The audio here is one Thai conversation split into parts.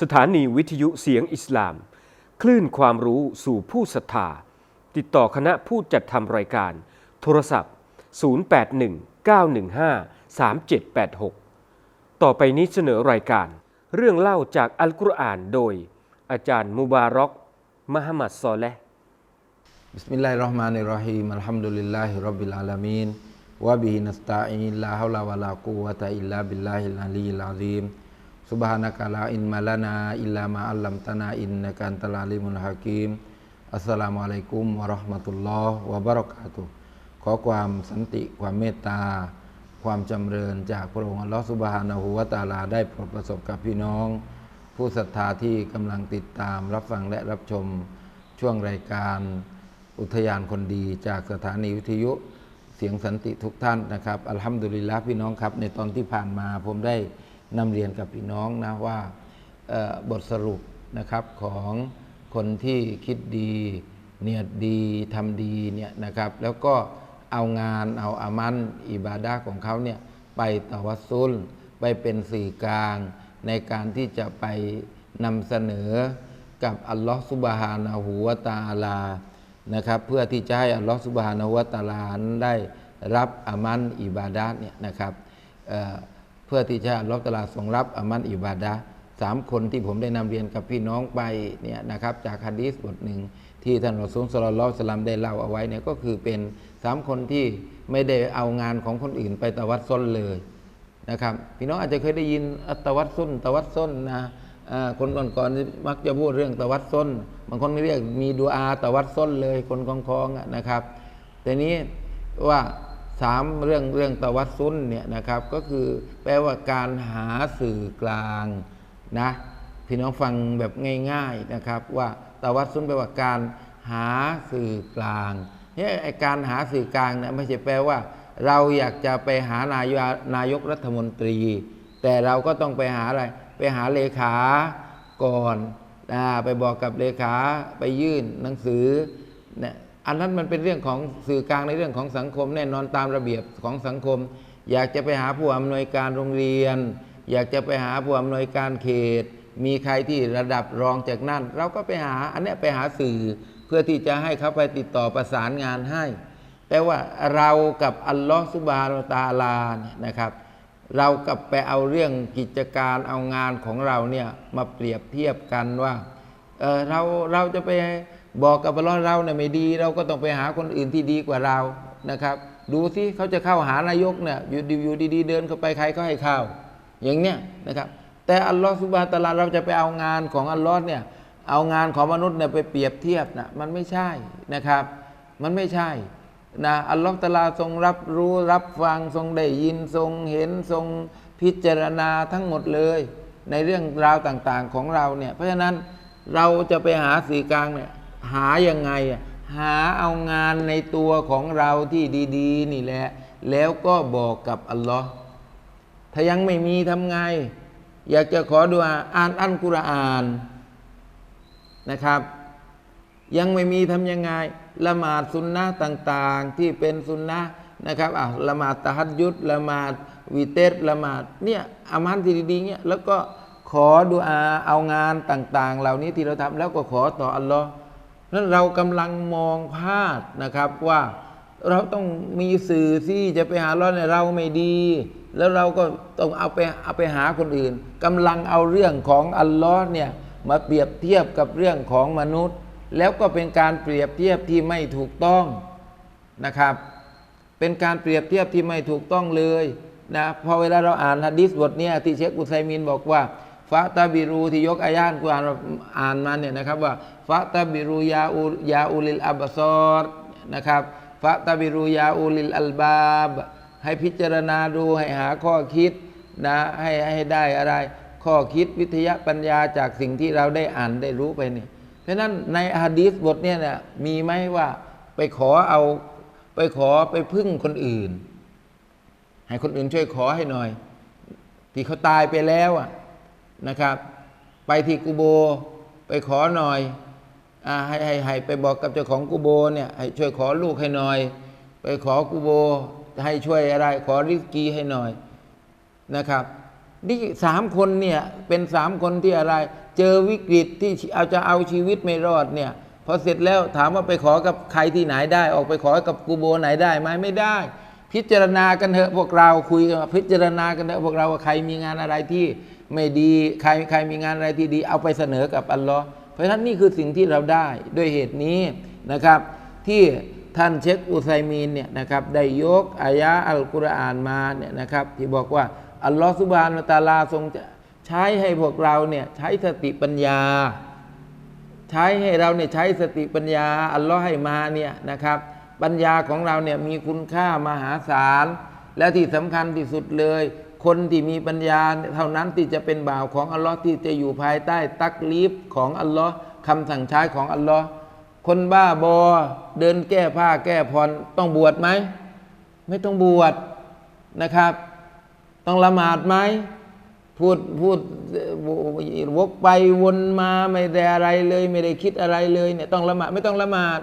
สถานีวิทยุเสียงอิสลาม คลื่นความรู้สู่ผู้ศรัทธา ติดต่อคณะผู้จัดทำรายการ โทรศัพท์ 0819153786 ต่อไปนี้เสนอรายการ เรื่องเล่าจากอัลกุรอานโดย อาจารย์มุบารอกมหมัดซอเลห์ بسم الله الرحمن الرحيم الحمد لله رب العالمين وبه نستعين لا حول ولا قوة إلا بالله العلي العظيم سبحانك لا علم لنا إلا ما علمتنا إنك أنت العليم الحكيم อัสสลามุอะลัยกุมวะเราะห์มะตุลลอฮ์วะบะเราะกาตุฮ์ขอความสันติความเมตตา ความจำเริญจากพระองค์อัลลอฮ์ซุบฮานะฮูวะตะอาลาได้โปรดประสบกับพี่น้อง ผู้ศรัทธาที่กำลังติดตามรับฟังและรับชมช่วงรายการอุทยานคนดีจากสถานีวิทยุเสียงสันติทุกท่านนะครับอัลฮัมดุลิลละพี่น้องครับ ในตอนที่ผ่านมาผมได้ นำเรียนกับพี่น้องนะว่าบทสรุปนะครับของคนที่คิดดี เนียดดีทำดีเนี่ยนะครับ แล้วก็เอางานเอาอามันอิบาดะห์ของเขาเนี่ยไปตะวัสซุลไปเป็นสื่อกลาง ในการที่จะไปนำเสนอกับอัลลอฮฺสุบฮานะฮูวะตาอาลานะครับ เพื่อที่จะให้อัลลอฮฺสุบฮานะฮูวะตาลานได้รับอามันอิบาดะห์เนี่ยนะครับ เพื่อที่จะให้อัลลอฮฺตะอาลาทรงรับอามันอิบาดะสามคนที่ผมได้นำเรียนกับพี่น้องไปเนี่ยนะครับจากฮะดีษบทหนึ่งที่ท่านรอซูลสลลลลอฮุอะลัยฮิวะสลัมได้เล่าเอาไว้เนี่ยก็คือเป็นสามคนที่ไม่ได้เอางานของคนอื่นไปตะวัดซ้นเลยนะครับพี่น้องอาจจะเคยได้ยินตะวัดซ้นตะวัดซ้นนะคนก่อนๆมักจะพูดเรื่องตะวัดซ้น บางคนเรียกมีดูอาตะวัดซ้นเลยคนคลองๆนะครับแต่นี้ว่า สามเรื่องเรื่องตะวัดซุนเนี่ยนะครับ ก็คือแปลว่าการหาสื่อกลางนะพี่น้องฟังแบบง่าย ๆนะครับ ว่าตะวัดซุนแปลว่าการหาสื่อกลางเนี่ยไอการหาสื่อกลางเนี่ยไม่ใช่แปลว่า เราอยากจะไปหานายนายกรัฐมนตรี แต่เราก็ต้องไปหาอะไร ไปหาเลขาก่อนนะไปบอกกับเลขาไปยื่นหนังสือเนี่ย อันนั้นมันเป็นเรื่องของสื่อกลางในเรื่องของสังคมแน่นอนตามระเบียบของสังคม อยากจะไปหาผู้อำนวยการโรงเรียน อยากจะไปหาผู้อำนวยการเขต มีใครที่ระดับรองจากนั่นเราก็ไปหาอันเนี้ยไปหาสื่อเพื่อที่จะให้เขาไปติดต่อประสานงานให้ แต่ว่าเรากับอัลลอฮฺสุบฮานตาลาเนี่ยนะครับ เรากับไปเอาเรื่องกิจการเอางานของเราเนี่ยมาเปรียบเทียบกันว่าเเราเราจะไป บอกกับอัลลอฮ์เราเนี่ยไม่ดี เราก็ต้องไปหาคนอื่นที่ดีกว่าเรานะครับ ดูสิเขาจะเข้าหานายกเนี่ยอยู่ดีอยู่ดีๆ เดินเข้าไปใครก็ให้เข้าอย่างเนี้ยนะครับ แต่อัลลอฮ์สุบฮานตะลาเราจะไปเอางานของอัลลอฮ์เนี่ยเอางานของมนุษย์เนี่ยไปเปรียบเทียบนะมันไม่ใช่นะครับ มันไม่ใช่นะอัลลอฮฺตะลาทรงรับรู้รับฟังทรงได้ยินทรงเห็นทรงพิจารณาทั้งหมดเลย ในเรื่องราวต่างๆของเราเนี่ยเพราะฉะนั้นเราจะไปหาสื่อกลางเนี่ย หายังไงอะหาเอางานในตัวของเราที่ดีๆ นี่แหละ แล้วก็บอกกับอัลลอฮ์ถ้ายังไม่มีทำไง อยากจะขอดูอาอ่านอัลกุรอานนะครับ ยังไม่มีทำยังไงละหมาดสุนนะต่างๆ ที่เป็นสุนนะนะครับอะละหมาดตะฮัดยุดละหมาดวิเตสละหมาดเนี่ยอามันที่ดีๆเนี่ยแล้วก็ขอดูอาเอางานต่าง ๆ เหล่านี้ที่เราทำแล้วก็ขอต่ออัลลอฮ์ นั้นเรากำลังมองพลาดนะครับว่าเราต้องมีสื่อที่จะไปหาเราเนี่ยเราไม่ดี แล้วเราก็ต้องเอาไปเอาไปหาคนอื่นกำลังเอาเรื่องของอัลลอฮ์เนี่ยมาเปรียบเทียบกับเรื่องของมนุษย์ แล้วก็เป็นการเปรียบเทียบที่ไม่ถูกต้องนะครับ เป็นการเปรียบเทียบที่ไม่ถูกต้องเลยนะพอเวลาเราอ่านฮะดิษบทนี้ที่เชคอุไซมินบอกว่า ฟาตาบิรูที่ยกอายานกุรอานอ่านมาเนี่ยนะครับว่าฟาตาบิรูยาอูยาอูลิลอับซอรนะครับฟาตาบิรูยาอูลิลอัลบาบ ให้พิจารณาดูให้หาข้อคิดนะให้ให้ได้อะไร ข้อคิดวิทยาปัญญาจากสิ่งที่เราได้อ่านได้รู้ไปเนี่ยเพราะฉะนั้นในฮะดีษบทเนี่ยนะมีไหมว่าไปขอเอาไปขอไปพึ่งคนอื่น ให้คนอื่นช่วยขอให้หน่อย ที่เขาตายไปแล้วอะ นะครับ ไปที่กูโบไปขอหน่อยอให้ให้ให้ไปบอกกับเจ้าของกูโบเนี่ยให้ช่วยขอลูกให้หน่อย ไปขอกูโบให้ช่วยอะไร ขอริสกีให้หน่อยนะครับนี่สามคนเนี่ยเป็นสามคนที่อะไร เจอวิกฤตที่เอาจะเอาชีวิตไม่รอดเนี่ยพอเสร็จแล้วถามว่าไปขอกับใครที่ไหนได้ ออกไปขอกับกูโบไหนได้ไหมไม่ได้ พิจารณากันเถอะพวกเราคุยกันพิจารณากันเถอะพวกเราว่าใครมีงานอะไรที่ ไม่ดีใครใครมีงานอะไรที่ดี เอาไปเสนอกับอัลลอฮ์เพราะฉะนั้นนี่คือสิ่งที่เราได้ด้วยเหตุนี้นะครับ ที่ท่านเชคอุไซมีนเนี่ยนะครับได้ยกอายะอัลกุรอานมาเนี่ยนะครับ ที่บอกว่าอัลลอฮฺสุบานตาลาทรงจะใช้ให้พวกเราเนี่ยใช้สติปัญญา ใช้ให้เราเนี่ยใช้สติปัญญา อัลลอฮ์ให้มาเนี่ยนะครับปัญญาของเราเนี่ยมีคุณค่ามหาศาล และที่สำคัญที่สุดเลย คนที่มีปัญญาเท่านั้นที่จะเป็นบ่าวของอัลลอฮ์ที่จะอยู่ภายใต้ตักลีฟของอัลลอฮ์คำสั่งใช้ของอัลลอฮ์คนบ้าบอเดินแก้ผ้าแก้ผ่อนต้องบวชไหม ไม่ต้องบวชนะครับ ต้องละหมาดไหมพูดพูดวกไปวนมาไม่ได้อะไรเลย ไม่ได้คิดอะไรเลยเนี่ยต้องละหมาดไม่ต้องละหมาด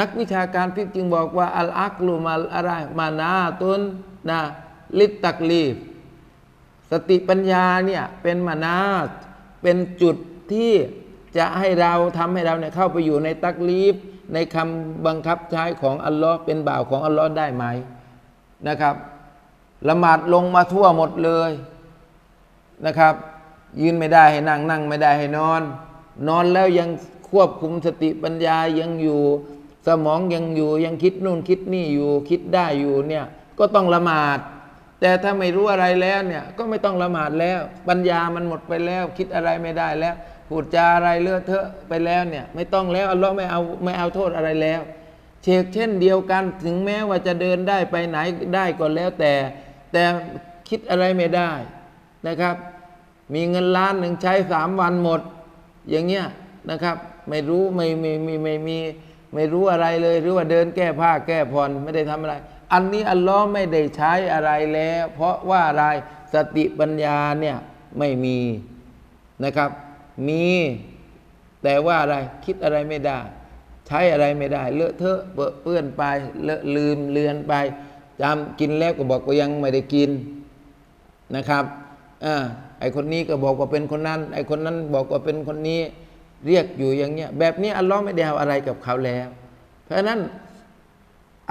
นักวิชาการฟิจึงบอกว่าอัลอักลุมาอะไรมานาตุนนะลิตตักลีฟ สติปัญญาเนี่ยเป็นมานาตเป็นจุดที่จะให้เราทำให้เราเนี่ยเข้าไปอยู่ในตักลีฟ ในคำบังคับใช้ของอัลลอฮ์เป็นบ่าวของอัลลอฮ์ได้ไหมนะครับละหมาดลงมาทั่วหมดเลยนะครับ ยืนไม่ได้ให้นั่งนั่งไม่ได้ให้นอน นอนแล้วยังควบคุมสติปัญญายังอยู่ สมองยังอยู่ยังคิดนู่นคิดนี่อยู่คิดได้อยู่เนี่ยก็ต้องละหมาด แต่ถ้าไม่รู้อะไรแล้วเนี่ยก็ไม่ต้องละหมาดแล้ว ปัญญามันหมดไปแล้ว คิดอะไรไม่ได้แล้วพูดจาอะไรเลอะเทอะไปแล้วเนี่ย ไม่ต้องแล้วอัลลอฮ์ไม่เอาไม่เอาโทษอะไรแล้ว เชกเช่นเดียวกันถึงแม้ว่าจะเดินได้ไปไหนได้ก็แล้วแต่ แต่คิดอะไรไม่ได้นะครับ มีเงินล้านหนึ่งใช้สามวันหมด อย่างเงี้ยนะครับ ไม่รู้ไม่ไม่ไม่ไม่มีไม่รู้อะไรเลย หรือว่าเดินแก้ผ้าแก้ผ่อนไม่ได้ทำอะไร อันนี้อัลลอฮ์ไม่ได้ใช้อะไรแล้ว เพราะว่าอะไรสติปัญญาเนี่ยไม่มีนะครับ มี แต่ว่าอะไรคิดอะไรไม่ได้ ใช้อะไรไม่ได้ เลอะเทอะเปอะเปื้อนไปเลอะลืมเลือนไปจำกินแล้วก็บอกว่ายังไม่ได้กินนะครับอ่าไอคนนี้ก็บอกว่าเป็นคนนั้น ไอคนนั้นบอกว่าเป็นคนนี้เรียกอยู่อย่างเงี้ยแบบนี้อัลลอฮ์ไม่ได้เอาอะไรกับเขาแล้ว เพราะฉะนั้น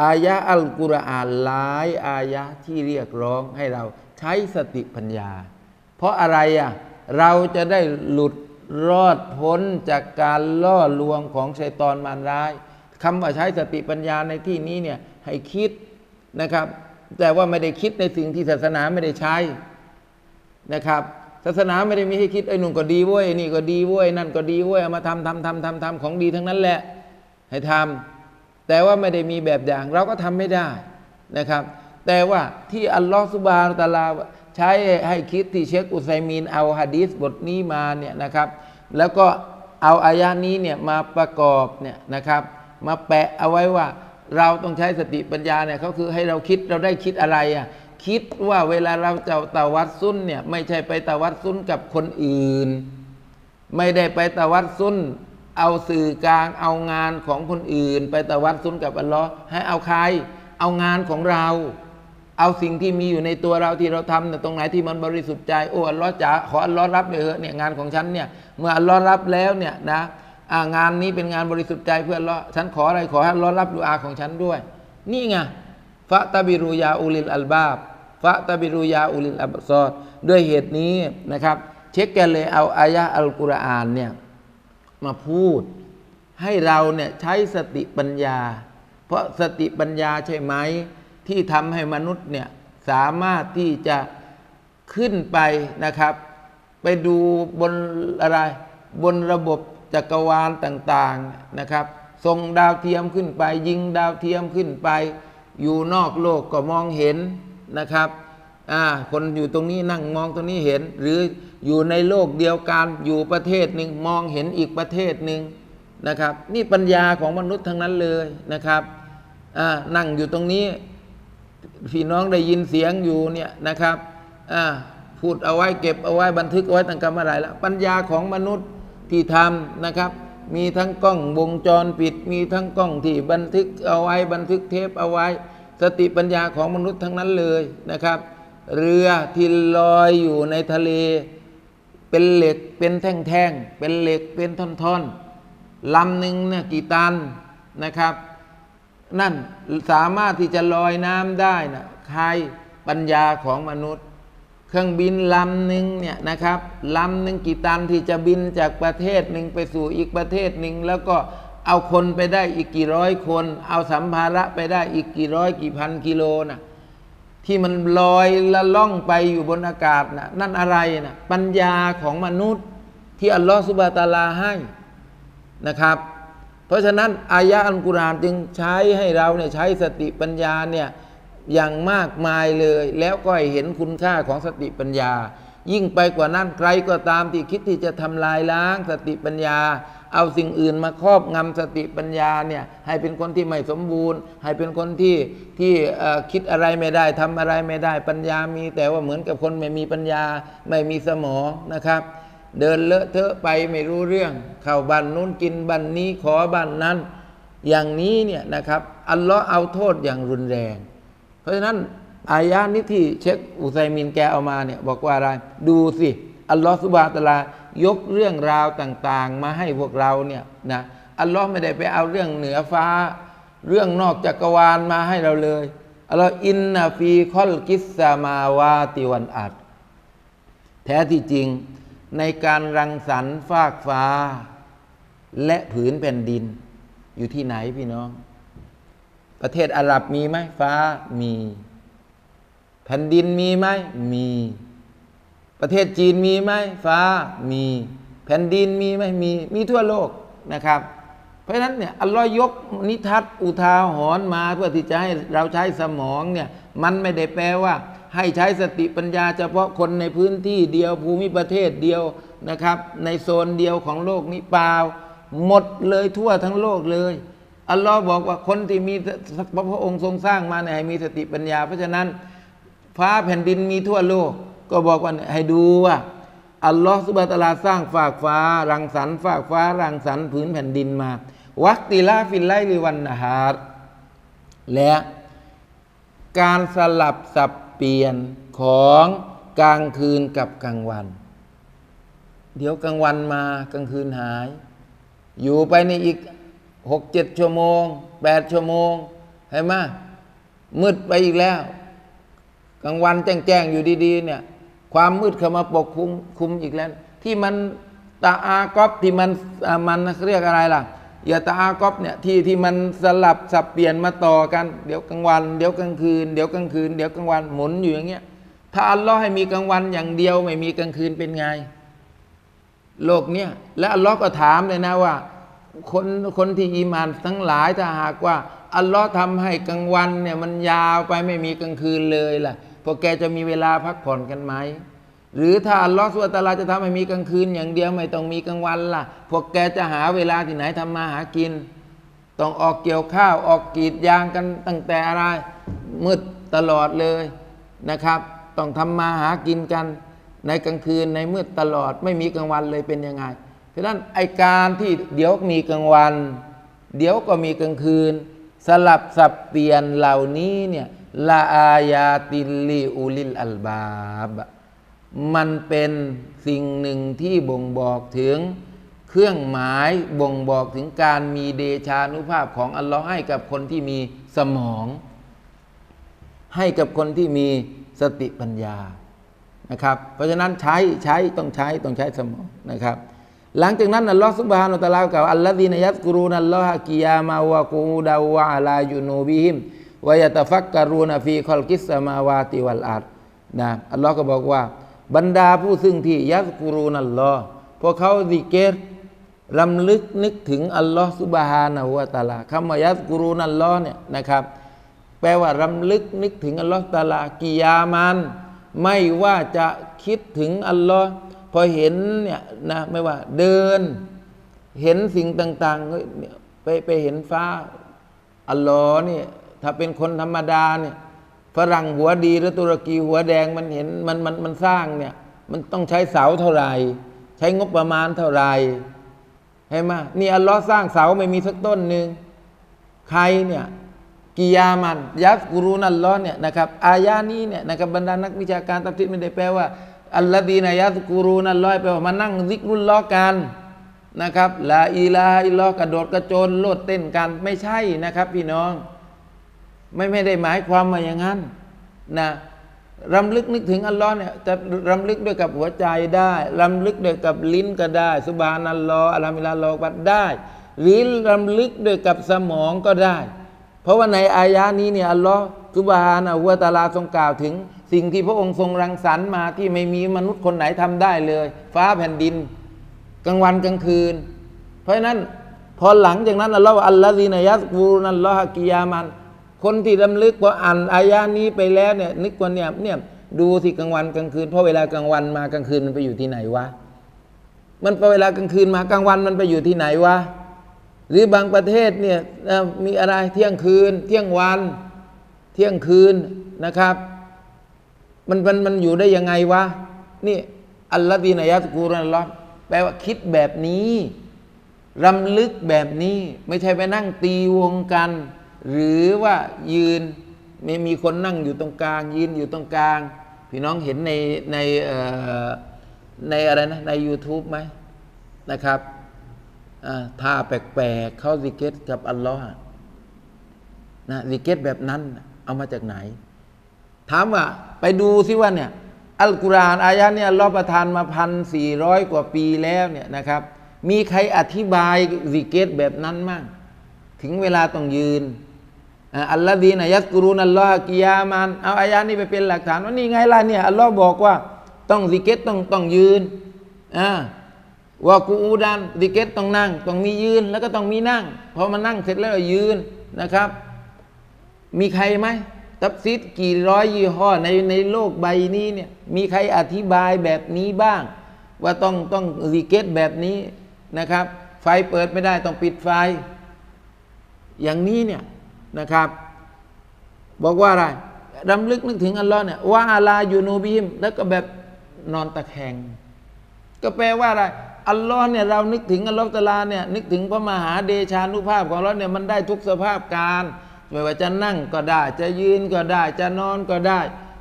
อายะอัลกุรอานหลายอายะที่เรียกร้องให้เราใช้สติปัญญา เพราะอะไรอะเราจะได้หลุดรอดพ้นจากการล่อลวงของชัยตอนมารร้ายคำว่าใช้สติปัญญาในที่นี้เนี่ยให้คิดนะครับ แต่ว่าไม่ได้คิดในสิ่งที่ศาสนาไม่ได้ใช้นะครับ ศาสนาไม่ได้มีให้คิดไอ้นุ่นก็ดีเว้ยนี่ก็ดีเว้ยนั่นก็ดีเว้ยเอามาทำทำทำทำทำของดีทั้งนั้นแหละ ให้ทำ แต่ว่าไม่ได้มีแบบอย่างเราก็ทำไม่ได้นะครับ แต่ว่าที่อัลลอฮฺสุบานตาลาใช้ให้คิดที่เชคอุไซมีนเอาฮะดีษบทนี้มาเนี่ยนะครับ แล้วก็เอาอายะนี้เนี่ยมาประกอบเนี่ยนะครับ มาแปะเอาไว้ว่าเราต้องใช้สติปัญญาเนี่ยเขาคือให้เราคิดเราได้คิดอะไรอะคิดว่าเวลาเราจะตะวัดซุนเนี่ยไม่ใช่ไปตะวัดซุนกับคนอื่น ไม่ได้ไปตะวัดซุน เอาสื่อกลางเอางานของคนอื่น ไปตะวัดซุนกับอัลลอฮ์ให้เอาใคร เอางานของเรา เอาสิ่งที่มีอยู่ในตัวเราที่เราทำเนี่ตรงไหนที่มันบริสุทธิ์ใจโอ้อัลลอฮ์จ๋าขออัลลอฮ์รับเลยเถอะเนี่ยงานของฉันเนี่ยเมื่ออัลลอฮ์รับแล้วเนี่ยนะงานนี้เป็นงานบริสุทธิ์ใจเพื่ออัลลอฮ์ฉันขออะไรขอให้อัลลอฮ์รับดูอาของฉันด้วย นี่ไงฟะตะบิรุยาอุลิลอัลบาบฟะตะบิรุยาอุลิลอับซอดด้วยเหตุนี้นะครับ เช็คกันเลยเอาอายะอัลกุรอานเนี่ย มาพูด ให้เราเนี่ยใช้สติปัญญา เพราะสติปัญญาใช่ไหม ที่ทำให้มนุษย์เนี่ยสามารถที่จะขึ้นไปนะครับ ไปดูบนอะไร บนระบบจักรวาลต่างๆนะครับส่งดาวเทียมขึ้นไป ยิงดาวเทียมขึ้นไป อยู่นอกโลกก็มองเห็นนะครับ อ่าคนอยู่ตรงนี้นั่งมองตรงนี้เห็น หรืออยู่ในโลกเดียวกันอยู่ประเทศหนึ่งมองเห็นอีกประเทศหนึ่งนะครับ นี่ปัญญาของมนุษย์ทั้งนั้นเลยนะครับอ่านั่งอยู่ตรงนี้พี่น้องได้ยินเสียงอยู่เนี่ยนะครับอ่าพูดเอาไว้เก็บเอาไว้บันทึกเอาไว้ตั้งแต่เมื่อไหร่ละปัญญาของมนุษย์ที่ทำนะครับ มีทั้งกล้องวงจรปิด มีทั้งกล้องที่บันทึกเอาไว้บันทึกเทปเอาไว้ สติปัญญาของมนุษย์ทั้งนั้นเลยนะครับ เรือที่ลอยอยู่ในทะเล เป็นเหล็กเป็นแท่งๆเป็นเหล็กเป็นท่อนๆลำหนึ่งเนี่ยกี่ตันนะครับ นั่นสามารถที่จะลอยน้ำได้นะใครปัญญาของมนุษย์ เครื่องบินลำหนึ่งเนี่ยนะครับลำหนึ่งกี่ตันที่จะบินจากประเทศหนึ่งไปสู่อีกประเทศหนึ่งแล้วก็เอาคนไปได้อีกกี่ร้อยคน เอาสัมภาระไปได้อีกกี่ร้อยกี่พันกิโลนะ ที่มันลอยละล่องไปอยู่บนอากาศนะนั่นอะไรนะปัญญาของมนุษย์ที่อัลลอฮฺสุบฮาตาลาให้นะครับ เพราะฉะนั้นอายะอัลกุรอานจึงใช้ให้เราเนี่ยใช้สติปัญญาเนี่ยอย่างมากมายเลย แล้วก็เห็นคุณค่าของสติปัญญา ยิ่งไปกว่านั้นใครก็ตามที่คิดที่จะทำลายล้างสติปัญญา เอาสิ่งอื่นมาครอบงำสติปัญญาเนี่ยให้เป็นคนที่ไม่สมบูรณ์ ให้เป็นคนที่ที่คิดอะไรไม่ได้ทำอะไรไม่ได้ปัญญามี แต่ว่าเหมือนกับคนไม่มีปัญญาไม่มีสมองนะครับ เดินเลอะเทอะไปไม่รู้เรื่องเข้าบ้านนู้นกินบ้านนี้ขอบ้านนั้น อย่างนี้เนี่ยนะครับอัลลอฮ์เอาโทษอย่างรุนแรง เพราะฉะนั้นอายานี้ที่เช็คอุไซมินแกเอามาเนี่ยบอกว่าอะไรดูสิอัลลอฮ์สุบานะตะลา ยกเรื่องราวต่างๆ มาให้พวกเราเนี่ยนะอัลลอฮ์ไม่ได้ไปเอาเรื่องเหนือฟ้า เรื่องนอกจักรวาลมาให้เราเลยอัลลอฮ์อินนาฟีคอลกิสซามาวาติวันอัดแท้ที่จริงในการรังสรรค์ฟากฟ้า และผืนแผ่นดิน อยู่ที่ไหนพี่น้อง ประเทศอาหรับมีไหมฟ้ามี แผ่นดินมีไหมมี ประเทศจีนมีไหมฟ้ามีแผ่นดินมีไหมมีมีทั่วโลกนะครับ เพราะฉะนั้นเนี่ยอัลลอฮ์ยกนิทัศอุทาหรณ์มาเพื่อที่จะให้เราใช้สมองเนี่ยมันไม่ได้แปลว่า ให้ใช้สติปัญญาเฉพาะคนในพื้นที่เดียวภูมิประเทศเดียวนะครับ ในโซนเดียวของโลกนี้เปล่า หมดเลยทั่วทั้งโลกเลยอัลลอฮ์บอกว่าคนที่มีพระองค์ทรงสร้างมาเนี่ยให้มีสติปัญญา เพราะฉะนั้นฟ้าแผ่นดินมีทั่วโลก ก็บอกว่าให้ดูว่าอัลลอฮฺสุบะตาลาสร้างฝากฟ้า รังสรรค์ฝากฟ้า รังสรรค์ผืนแผ่นดินมา วักติลาฟิลไลลิวันนะฮาร์และการสลับสับเปลี่ยนของกลางคืนกับกลางวัน เดี๋ยวกลางวันมากลางคืนหาย อยู่ไปในอีกหกเจ็ดชั่วโมงแปดชั่วโมงเห็นไหมมืดไปอีกแล้ว กลางวันแจ้งๆอยู่ดี ๆ เนี่ย ความมืดเข้ามาปกคลุมคุมอีกแล้ว ที่มันตาอากอบที่มันมันเรียกอะไรล่ะอย่าตาอากอบเนี่ยที่ที่มันสลับสับเปลี่ยนมาต่อกัน เดี๋ยวกลางวัน เดี๋ยวกลางคืน เดี๋ยวกลางคืน เดี๋ยวกลางวันหมุนอยู่อย่างเงี้ย ถ้าอัลลอฮ์ให้มีกลางวันอย่างเดียวไม่มีกลางคืนเป็นไง โลกเนี่ยและอัลลอฮ์ก็ถามเลยนะว่า คนคนที่อีมานทั้งหลายถ้าหากว่าอัลลอฮ์ทำให้กลางวันเนี่ยมันยาวไปไม่มีกลางคืนเลยล่ะ พวกแกจะมีเวลาพักผ่อนกันไหม หรือถ้าอัลลอฮ์สุลตาราจะทำให้มีกลางคืนอย่างเดียวไม่ต้องมีกลางวันล่ะ พวกแกจะหาเวลาที่ไหนทำมาหากิน ต้องออกเกี่ยวข้าวออกกรีดยางกันตั้งแต่อะไรมืดตลอดเลยนะครับ ต้องทำมาหากินกันในกลางคืนในมืดตลอดไม่มีกลางวันเลยเป็นยังไงเพราะฉะนั้นไอการที่เดี๋ยวมีกลางวัน เดี๋ยวก็มีกลางคืน สลับสับเปลี่ยนเหล่านี้เนี่ย ละอายาติลิอุลิลอัลบาบ มันเป็นสิ่งหนึ่งที่บ่งบอกถึง เครื่องหมายบ่งบอกถึงการมีเดชานุภาพของอัลลอฮ์ให้กับคนที่มีสมอง ให้กับคนที่มีสติปัญญานะครับ เพราะฉะนั้นใช้ใช้ต้องใช้ต้องใช้สมองนะครับ หลังจากนั้นอัลลอฮ์สุบฮานุตะลากล่าวอัลลอฮีนยัสกุรูนัลลอฮะกิยามาวะกูดาวะอะลายูนูบิฮิม วายตะฟักการูนฟีคอลกิสมาวาติวัลอาร์นะอัลลอฮ์ก็บอกว่า บรรดาผู้ซึ่งที่ยัสกุรูนัลลอฮ์พวกเขาดิเกตรำลึกนึกถึงอัลลอฮ์สุบฮานะฮูวะตาลาคำว่ายัสกุรูนัลลอฮ์เนี่ยนะครับ แปลว่ารำลึกนึกถึงอัลลอฮ์ตาลากิยามัน ไม่ว่าจะคิดถึงอัลลอฮ์พอเห็นเนี่ยนะไม่ว่าเดิน เห็นสิ่งต่างๆเฮ้ยไปไปเห็นฟ้าอัลลอฮ์เนี่ย ถ้าเป็นคนธรรมดาเนี่ยฝรั่งหัวดีหรือตุรกีหัวแดงมันเห็นมันมันมันสร้างเนี่ย มันต้องใช้เสาเท่าไหร่ ใช้งบประมาณเท่าไหร่เห็นไหมนี่อัลลอฮ์สร้างเสาไม่มีสักต้นหนึ่งใครเนี่ยกิยามันยัสกุรุนัลลอฮ์เนี่ยนะครับอายานี้เนี่ยนะครับบรรดานักวิชาการตัฟซีรไม่ได้แปลว่าอัลลอดีนายัสกุรุนัลลอฮ์แปลว่ามานั่งซิกรุลลอฮ์กันนะครับลาอิลาอิลลอฮ์กระโดดกระโจนโลดเต้นกันไม่ใช่นะครับ พี่น้อง ไม่ไม่ได้หมายความว่าอย่างนั้นนะรำลึกนึกถึงอัลลอฮ์เนี่ยจะรำลึกด้วยกับหัวใจได้รำลึกด้วยกับลิ้นก็ได้สุบานัลลอฮ์อัลฮัมดุลิลาลอกบัดได้ หรือรำลึกด้วยกับสมองก็ได้ เพราะว่าในอายะนี้เนี่ยอัลลอฮ์สุบานะฮูวะตาลาทรงกล่าวถึง สิ่งที่พระองค์ทรงรังสรรค์มาที่ไม่มีมนุษย์คนไหนทำได้เลย ฟ้าแผ่นดิน กลางวันกลางคืน เพราะฉะนั้นพอหลังจากนั้นอัลลอฮ์อัลลอฮีนยัสกูรุนัลลอฮะกิยามัน คนที่ดำลึกพออ่านอายะนี้ไปแล้วเนี่ยนึกว่าเนี่ยเนี่ยดูสิกลางวันกลางคืนเพราะเวลากลางวันมากลางคืนมันไปอยู่ที่ไหนวะมันพอเวลากลางคืนมากลางวันมันไปอยู่ที่ไหนวะหรือบางประเทศเนี่ยมีอะไรเที่ยงคืน เที่ยงวัน เที่ยงคืนนะครับ มันมันมันอยู่ได้ยังไงวะนี่อัลลอฮฺดีนายะตกูรันลอฮ์แปลว่าคิดแบบนี้รำลึกแบบนี้ ไม่ใช่ไปนั่งตีวงกัน หรือว่ายืนไม่มีคนนั่งอยู่ตรงกลาง ยืนอยู่ตรงกลาง พี่น้องเห็นในในในอะไรนะใน YouTube ไหมนะครับท่าแปลกๆ เข้าซิกเกตกับอัลลอฮ์นะซิกเกตแบบนั้นเอามาจากไหน ถามว่าไปดูซิว่าเนี่ยอัลกุรอานอายะเนี่ยอัลลอประทานมาพันสี่ร้อยกว่าปีแล้วเนี่ยนะครับ มีใครอธิบายซิกเกตแบบนั้นมั่งถึงเวลาต้องยืน อัลลอฮ์ดีนะยัสกุรุนัลลอฮ์กิยามันเอาอายะนี้ไปเป็นหลักฐานว่านี่ไงล่ะเนี่ยอัลลอฮ์บอกว่าต้องซิกเกตต้องต้องยืนอ่าว่ากูอูดันซิกเกตต้องนั่ง ต้องมียืนแล้วก็ต้องมีนั่งพอมานั่งเสร็จแล้วก็ยืนนะครับ มีใครไหมตับซิดกี่ร้อยยี่ห้อในในโลกใบนี้เนี่ยมีใครอธิบายแบบนี้บ้าง ว่าต้องต้องรีเกตแบบนี้นะครับ ไฟเปิดไม่ได้ต้องปิดไฟ อย่างนี้เนี่ย นะครับ บอกว่าอะไรรำลึกนึกถึงอัลลอฮ์เนี่ยว่าอาลายูนูบิมแล้วก็แบบนอนตะแคง ก็แปลว่าอะไรอัลลอฮ์เนี่ยเรานึกถึงอัลลอฮ์ตะลาเนี่ยนึกถึงพระมหาเดชานุภาพของเราเนี่ยมันได้ทุกสภาพการไม่ว่าจะนั่งก็ได้ จะยืนก็ได้ จะนอนก็ได้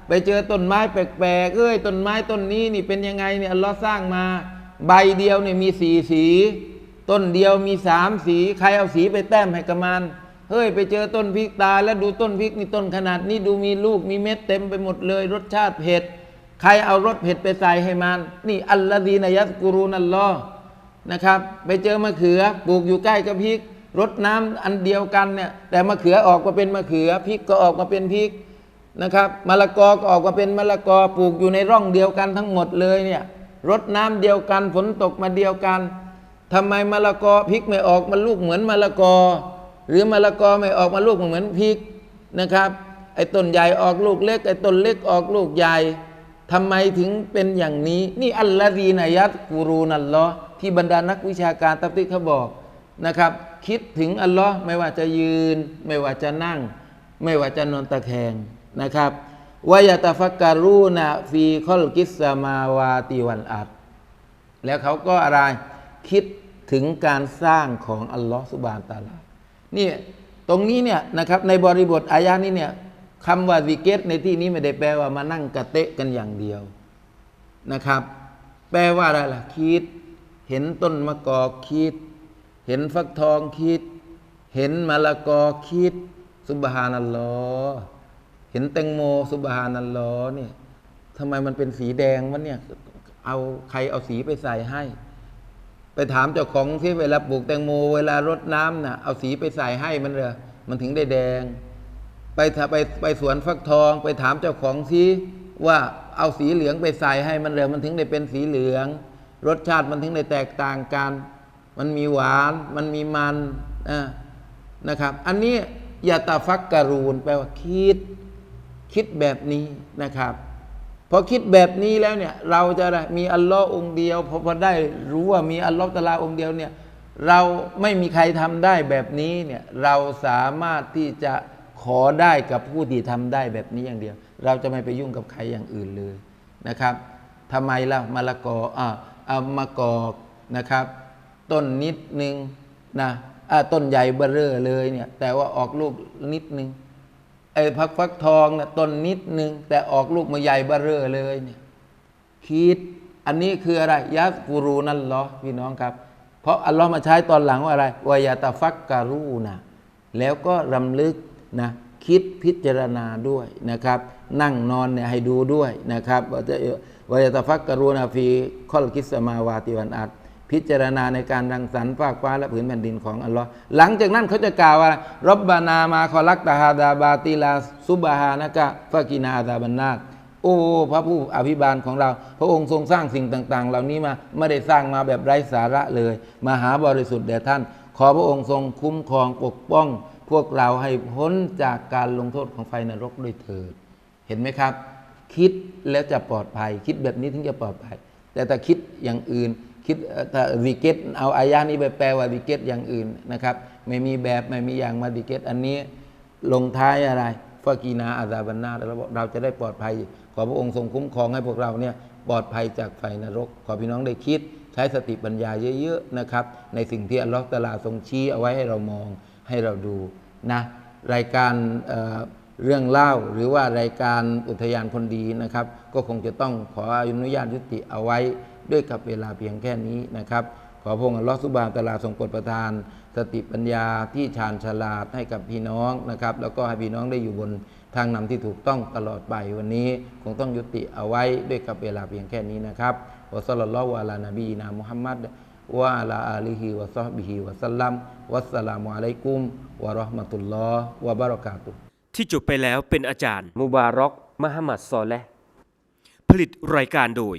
ไปเจอต้นไม้แปลกๆเอ้ยต้นไม้ต้นนี้นี่เป็นยังไงเนี่ยอัลลอฮ์สร้างมา ใบเดียวเนี่ยมีสีสี ต้นเดียวมีสามสี ใครเอาสีไปแต้มให้กับมัน เฮ้ยไปเจอต้นพริกตายแล้วดูต้นพริกนี่ต้นขนาดนี้ดูมีลูกมีเม็ดเต็มไปหมดเลย รสชาติเผ็ดใครเอารสเผ็ดไปใส่ให้มัน นี่อัลลอดีนายัสกุรูนัลลอนะครับ ไปเจอมะเขือปลูกอยู่ใกล้กับพริกรดน้ำอันเดียวกันเนี่ย แต่มะเขือออกมาเป็นมะเขือพริกก็ออกมาเป็นพริกนะครับมะละกอก็ออกมาเป็นมะละกอปลูกอยู่ในร่องเดียวกันทั้งหมดเลยเนี่ยรดน้ำเดียวกันฝนตกมาเดียวกันทำไมมะละกอพริกไม่ออกมาลูกเหมือนมะละกอ หรือมะละกอไม่ออกมาลูกเหมือนพริกนะครับ ไอ้ต้นใหญ่ออกลูกเล็ก ไอ้ต้นเล็กออกลูกใหญ่ทำไมถึงเป็นอย่างนี้ นี่อัลลอฮีนายัตกูรูนัลลอฮ์ที่บรรดานักวิชาการตัฟติเขาบอกนะครับ คิดถึงอัลลอฮ์ไม่ว่าจะยืน ไม่ว่าจะนั่ง ไม่ว่าจะนอนตะแคงนะครับวายตาฟักการูนะฟีคอลกิสมาวาติวันอัดแล้วเขาก็อะไรคิดถึงการสร้างของอัลลอฮ์สุบานตาลา นี่ตรงนี้เนี่ยนะครับในบริบทอายะนี้เนี่ยคำว่าซิกเกตในที่นี้ไม่ได้แปลว่ามานั่งกระเตะกันอย่างเดียวนะครับ แปลว่าอะไรล่ะคิด เห็นต้นมะกอกคิด เห็นฟักทองคิด เห็นมะละกอคิดสุบฮานัลลอฮ์เห็นแตงโมสุบฮานัลลอฮ์เนี่ยทำไมมันเป็นสีแดงวะเนี่ยเอาใครเอาสีไปใส่ให้ ไปถามเจ้าของที่เวลาปลูกแตงโม เวลารดน้ำน่ะเอาสีไปใส่ให้มันเลยมันถึงได้แดง ไปไปไปสวนฟักทอง ไปถามเจ้าของซิว่าเอาสีเหลืองไปใส่ให้มันเลยมันถึงได้เป็นสีเหลือง รสชาติมันถึงได้แตกต่างกัน มันมีหวาน มันมีมันอ่านะครับ อันนี้ยาตาฟักการูนแปลว่าคิด คิดแบบนี้นะครับ พอคิดแบบนี้แล้วเนี่ย เราจะได้มีอัลลอฮ์องเดียวพอพอได้รู้ว่ามีอัลลอฮ์ตะอาลาองเดียวเนี่ยเราไม่มีใครทำได้แบบนี้เนี่ยเราสามารถที่จะขอได้กับผู้ที่ทำได้แบบนี้อย่างเดียว เราจะไม่ไปยุ่งกับใครอย่างอื่นเลยนะครับทำไมล่ะมะละกออ่าเอามะกอกนะครับ ต้นนิดนึงนะอ่าต้นใหญ่เบ้อเร่อเลยเนี่ยแต่ว่าออกลูกนิดนึง ไอ้พักฟักทองนะต้นนิดนึง แต่ออกลูกมาใหญ่เบ้อเร่อเลยเนี่ยคิดอันนี้คืออะไรยัสกูรูนั่นเหรอพี่น้องครับ เพราะอัลลอฮ์มาใช้ตอนหลังว่าอะไรวายาตาฟักการูนะแล้วก็รำลึกนะคิดพิจารณาด้วยนะครับ นั่งนอนเนี่ยให้ดูด้วยนะครับวายาตาฟักการูนะฟีคอลกิสมาวาติวันอัด พิจารณาในการรังสรรค์ฟากฟ้าและผืนแผ่นดินของอัลลอฮ์หลังจากนั้นเขาจะกล่าวว่ารับบานามาคอลักตาฮาดาบาติลาซุบฮานะกะฟากินาอาซาบันนาตโอ้ พระผู้อภิบาลของเรา พระองค์ทรงสร้างสิ่งต่าง ๆ เหล่านี้มาไม่ได้สร้างมาแบบไร้สาระเลยมาหาบริสุทธิ์แด่ท่าน ขอพระองค์ทรงคุ้มครองปกป้อง พวกเราให้พ้นจากการลงโทษของไฟนรกด้วยเถิด เห็นไหมครับ คิดแล้วจะปลอดภัย คิดแบบนี้ถึงจะปลอดภัย แต่ถ้าคิดอย่างอื่น คิดเอ่อถ้าวิเกตเอาอายานี้ไปแปลว่าวิเกตอย่างอื่นนะครับ ไม่มีแบบไม่มีอย่างมาวิเกตอันนี้ลงท้ายอะไรฟากีนาอาซาบันนาเราเราจะได้ปลอดภัย ขอพระองค์ทรงคุ้มครองให้พวกเราเนี่ยปลอดภัยจากไฟนรก ขอพี่น้องได้คิดใช้สติปัญญาเยอะๆนะครับ ในสิ่งที่อัลลอฮฺตาลาทรงชี้เอาไว้ให้เรามองให้เราดูนะรายการเเรื่องเล่าหรือว่ารายการอุทยานคนดีนะครับ ก็คงจะต้องขออนุญาตยุติเอาไว้ ด้วยกับเวลาเพียงแค่นี้นะครับ ขอพระองค์อัลลอฮฺสุบฮานตะอาลาทรงโปรดประทาน สติปัญญาที่ชาญฉลาดให้กับพี่น้องนะครับ แล้วก็ให้พี่น้องได้อยู่บนทางนำที่ถูกต้องตลอดไปวันนี้ คงต้องยุติเอาไว้ด้วยกับเวลาเพียงแค่นี้นะครับวะซัลลัลลอฮุอะลานบีนามุฮัมมัดวะอะลาอาลีฮิวะซอฮบิฮิวะสัลลัมวัสสลามุอะลัยกุมวะเราะห์มะตุลลอฮ์วะบะเราะกาตุฮ์ที่จบไปแล้วเป็นอาจารย์ มุบารอกมหมัดซอและห์ผลิตรายการโดย